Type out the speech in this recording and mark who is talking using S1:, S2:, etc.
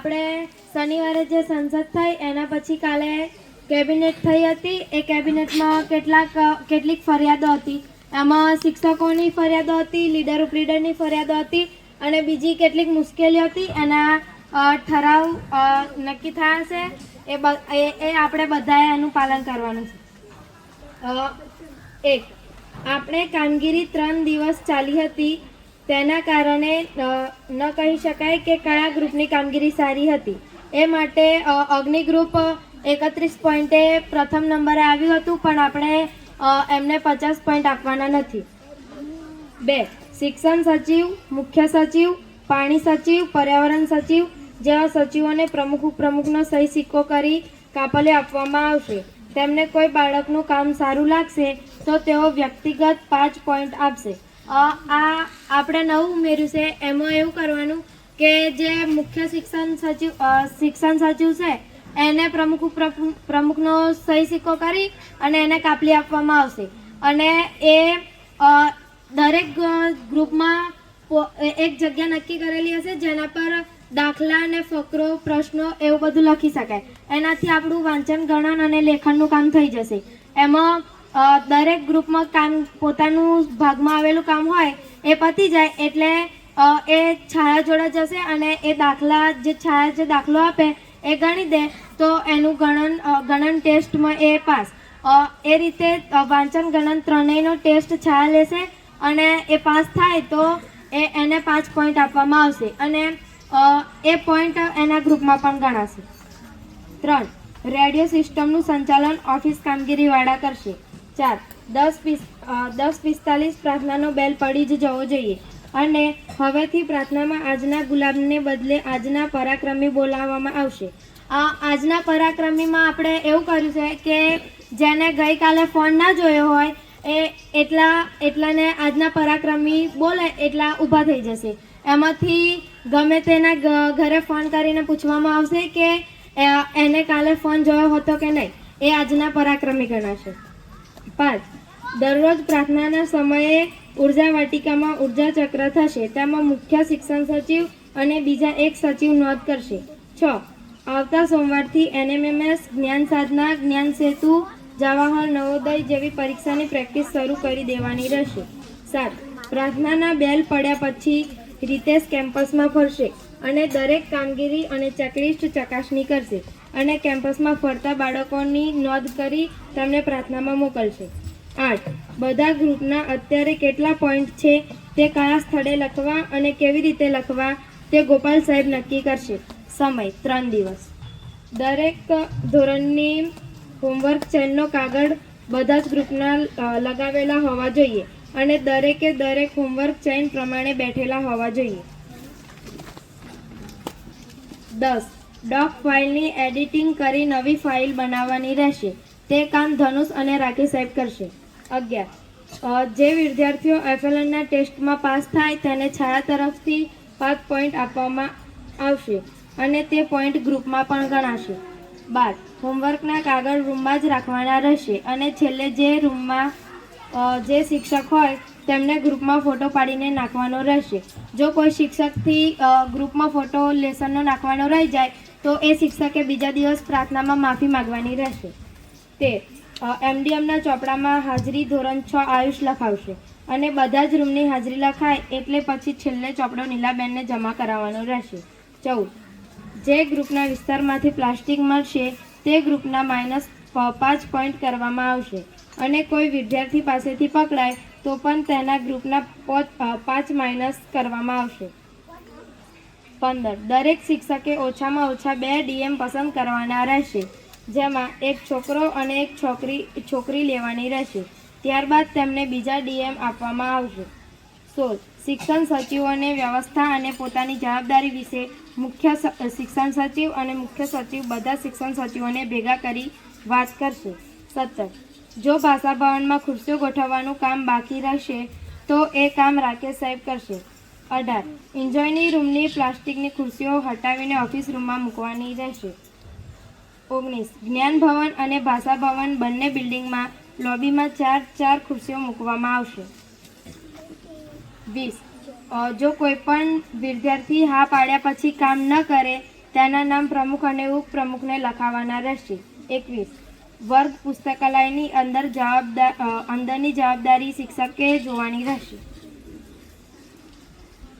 S1: આપણે શનિવારે જે સંસદ થઈ, એના પછી કાલે કેબિનેટ થઈ હતી. એ કેબિનેટમાં કેટલાક, કેટલીક ફરિયાદો હતી. એમાં શિક્ષકોની ફરિયાદો હતી લીડર ઓફ લીડરની ફરિયાદો હતી અને બીજી કેટલીક મુશ્કેલીઓ હતી. એના ઠરાવ નક્કી થયા છે. એ એ આપણે બધાએ એનું પાલન કરવાનું છે. એક, આપણે કામગીરી ત્રણ દિવસ ચાલી હતી. તેના કારણે ન કહી શકાય કે કયા ગ્રુપની કામગીરી સારી હતી. એ માટે અગ્નિ ગ્રુપ એકત્રીસ પોઈન્ટે પ્રથમ નંબરે આવ્યું હતું, પણ આપણે એમને પચાસ પોઈન્ટ આપવાના નથી. બે, શિક્ષણ સચિવ, મુખ્ય સચિવ, પાણી સચિવ, પર્યાવરણ સચિવ જેવા સચિવોને પ્રમુખ, ઉપપ્રમુખનો સહી સિક્કો કરી કાપલે આપવામાં આવશે. તેમને કોઈ બાળકનું કામ સારું લાગશે, તો તેઓ વ્યક્તિગત પાંચ પોઈન્ટ આપશે. આ આપણે નવું ઉમેર્યું છે. એમાં એવું કરવાનું કે જે મુખ્ય શિક્ષણ સચિવ શિક્ષણ સચિવ છે, એને પ્રમુખ પ્રમુખનો સહી સિક્કો કરી અને એને કાપલી આપવામાં આવશે. અને એ દરેક ગ્રુપમાં એક જગ્યા નક્કી કરેલી હશે જેના પર દાખલા અને ફકરો, પ્રશ્નો એવું બધું લખી શકાય. એનાથી આપણું વાંચન, ગણન અને લેખનનું કામ થઈ જશે. એમાં દરેક ગ્રુપમાં કામ, પોતાનું ભાગમાં આવેલું કામ હોય, એ પતી જાય એટલે એ છાયા જોડે જશે અને એ દાખલા, જે છાયા જે દાખલો આપે, એ ગણી દે, તો એનું ગણન ગણન ટેસ્ટમાં એ પાસ. એ રીતે વાંચન, ગણન ત્રણેયનો ટેસ્ટ છાયા લેશે અને એ પાસ થાય તો એ, એને પાંચ પોઈન્ટ આપવામાં આવશે અને એ પોઈન્ટ એના ગ્રુપમાં પણ ગણાશે. ત્રણ. રેડિયો સિસ્ટમનું સંચાલન ઓફિસ કામગીરીવાળા કરશે. ચાર. દસ પિસ દસ પિસ્તાલીસ પ્રાર્થનાનો બેલ પડી જ જવો જોઈએ. અને હવેથી પ્રાર્થનામાં આજના ગુલાબને બદલે આજના પરાક્રમી બોલાવવામાં આવશે. આજના પરાક્રમીમાં આપણે એવું કર્યું છે કે જેને ગઈકાલે ફોન ના જોયો હોય, એ એટલા, એટલાને આજના પરાક્રમી બોલે એટલા ઊભા થઈ જશે. એમાંથી ગમે તેના ઘરે ફોન કરીને પૂછવામાં આવશે કે એને કાલે ફોન જોયો હતો કે નહીં? એ આજના પરાક્રમી ગણાશે. પાંચ દરરોજ પ્રાર્થનાના સમયે ઊર્જા વાટિકામાં ઊર્જા ચક્ર થશે. તેમાં મુખ્ય શિક્ષણ સચિવ અને બીજા એક સચિવ નોંધ કરશે. છ. આવતા સોમવારથી એનએમએમએસ, જ્ઞાન સાધના, જ્ઞાન સેતુ, જવાહર નવોદય જેવી પરીક્ષાની પ્રેક્ટિસ શરૂ કરી દેવાની રહેશે. સાત. પ્રાર્થનાના બેલ પડ્યા પછી રીતેશ કેમ્પસમાં ફરશે. અને દરેક કામગીરી અને ચેકલિસ્ટ ચકાસણી કરશે અને કેમ્પસમાં ફરતા બાળકોની નોંધ કરી તમને પ્રાર્થનામાં મોકલશે. આઠ, બધા ગ્રુપના અત્યારે કેટલા પોઈન્ટ છે, તે કયા સ્થળે લખવા અને કેવી રીતે લખવા તે ગોપાલ સાહેબ નક્કી કરશે. સમય, ત્રણ દિવસ. દરેક ધોરણની હોમવર્ક ચેનનો કાગળ બધા જ ગ્રુપના લગાવેલા હોવા જોઈએ અને દરેકે દરેક હોમવર્ક ચેન પ્રમાણે બેઠેલા હોવા જોઈએ. દસ. ડોક ફાઇલની એડિટિંગ કરી નવી ફાઇલ બનાવવાની રહેશે. તે કામ ધનુષ અને રાકેશ સાહેબ કરશે. અગિયાર. જે વિદ્યાર્થીઓ એફએલએનના ટેસ્ટમાં પાસ થાય તેને છાયા તરફથી પાંચ પોઈન્ટ આપવામાં આવશે અને તે પોઈન્ટ ગ્રુપમાં પણ ગણાશે. બાર. હોમવર્કના કાગળ રૂમમાં જ રાખવાના રહેશે અને છેલ્લે જે રૂમમાં જે શિક્ષક હોય તેમને ગ્રુપમાં ફોટો પાડીને નાખવાનો રહેશે. જો કોઈ શિક્ષકથી ગ્રુપમાં ફોટો લેસનનો નાખવાનો રહી જાય, તો એ શિક્ષકે બીજા દિવસ પ્રાર્થનામાં માફી માંગવાની રહેશે. તે એમડીએમના ચોપડામાં હાજરી ધોરણ છ આયુષ લખાવશે અને બધા જ રૂમની હાજરી લખાય એટલે પછી છેલ્લે ચોપડો નીલાબેનને જમા કરાવવાનો રહેશે. ચૌદ. જે ગ્રુપના વિસ્તારમાંથી પ્લાસ્ટિક મળશે, તે ગ્રુપના માઇનસ પાંચ પોઈન્ટ કરવામાં આવશે અને કોઈ વિદ્યાર્થી પાસેથી પકડાય તો પણ તેના ગ્રુપના પોચ- માઇનસ કરવામાં આવશે. પંદર. દરેક શિક્ષકે ઓછામાં ઓછા બે ડીએમ પસંદ કરવાના રહેશે, જેમાં એક છોકરો અને એક છોકરી છોકરી લેવાની રહેશે. ત્યારબાદ તેમને બીજા ડીએમ આપવામાં આવશે. સોળ શિક્ષણ સચિવોને વ્યવસ્થા અને પોતાની જવાબદારી વિશે મુખ્ય શિક્ષણ સચિવ અને મુખ્ય સચિવ બધા શિક્ષણ સચિવોને ભેગા કરી વાત કરશે. સત્તર. જો ભાષા ભવનમાં ખુરશીઓ ગોઠવવાનું કામ બાકી રહેશે, તો એ કામ રાકેશ સાહેબ કરશે. અઢાર. એન્જોયની રૂમની પ્લાસ્ટિકની ખુરશીઓ હટાવીને ઓફિસ રૂમમાં મૂકવાની રહેશે. ઓગણીસ. જ્ઞાન ભવન અને ભાષા ભવન બંને બિલ્ડિંગમાં લોબીમાં ચાર ચાર ખુરશીઓ મૂકવામાં આવશે. વીસ. જો કોઈ પણ વિદ્યાર્થી હા પાડ્યા પછી કામ ન કરે, તેના નામ પ્રમુખ અને ઉપપ્રમુખને લખાવાના રહેશે. એકવીસ. વર્ગ પુસ્તકાલયની અંદર જવાબદાર અંદરની જવાબદારી શિક્ષકે જોવાની રહેશે.